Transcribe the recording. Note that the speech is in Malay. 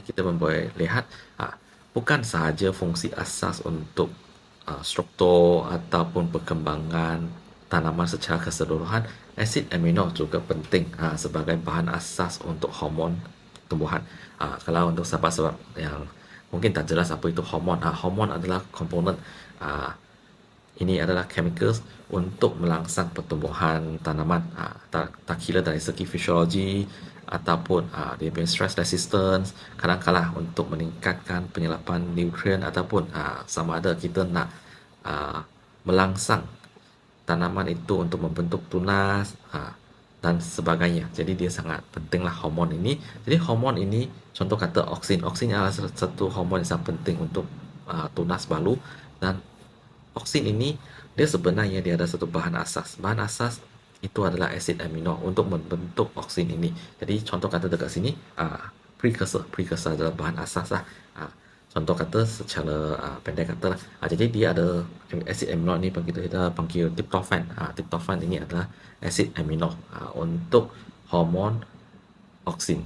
kita boleh lihat ah, bukan sahaja fungsi asas untuk ah, struktur ataupun perkembangan tanaman secara keseluruhan, asid amino juga penting ah, sebagai bahan asas untuk hormon tumbuhan. Ah, kalau untuk sahabat-sahabat yang mungkin tak jelas apa itu hormon, ah, hormon adalah komponen ah, ini adalah chemicals untuk melangsang pertumbuhan tanaman. Tak, tak kira dari segi fisiologi ataupun ah, dia punya stress resistance, kadang-kadang untuk meningkatkan penyerapan nutrien ataupun ah, sama ada kita nak ah, melangsang tanaman itu untuk membentuk tunas ah, dan sebagainya. Jadi dia sangat pentinglah hormon ini. Jadi hormon ini contoh kata oksin. Oksin adalah satu hormon yang sangat penting untuk ah, tunas balu dan oksin ini dia sebenarnya dia ada satu bahan asas. Bahan asas itu adalah asid amino untuk membentuk oksin ini. Jadi contoh kata dekat sini ah, precursor, precursor adalah bahan asas lah. Ah, contoh kata secara ah, pendek kata lah. Ah, jadi dia ada asid amino ni kita kita panggil tryptophan. Ah, tryptophan ini adalah asid amino ah, untuk hormon oksin.